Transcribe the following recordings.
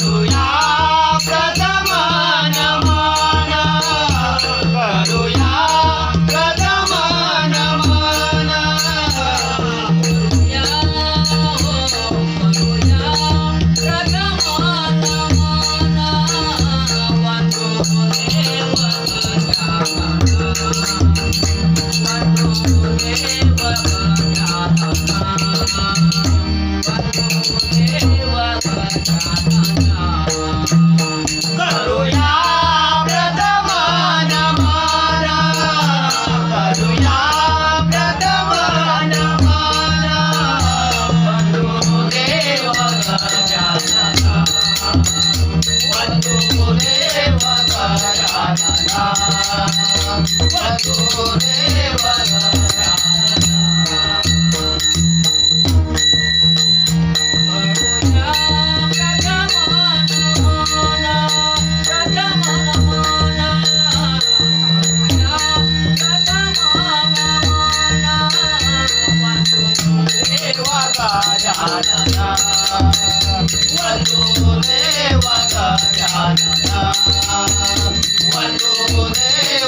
do Vasudev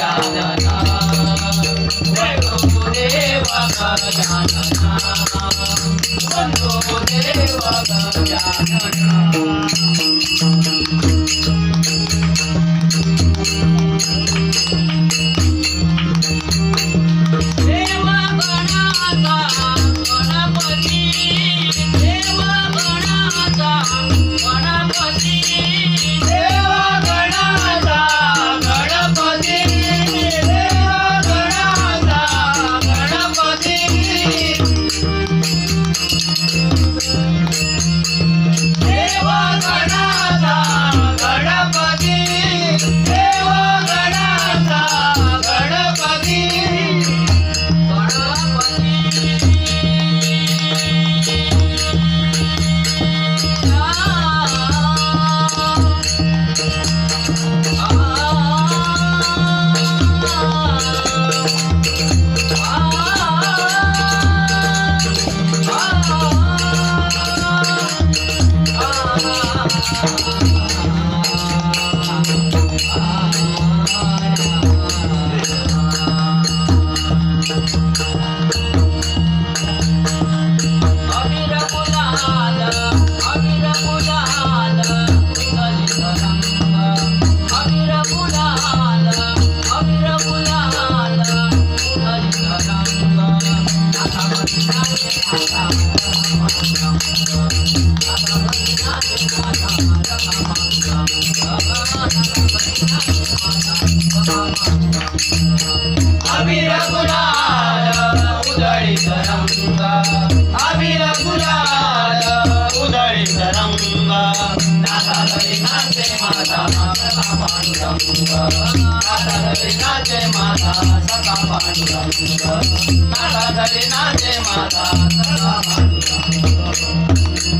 Gajanana वंदो देवा गजानना अबीर गुलाल उदळीत रंग अबीर गुलाल उदळीत रंग नाता नाते माता रंग धरी नाचे माता सदा पांडुरा नाला धरी नाचे माता सदा पांडुरा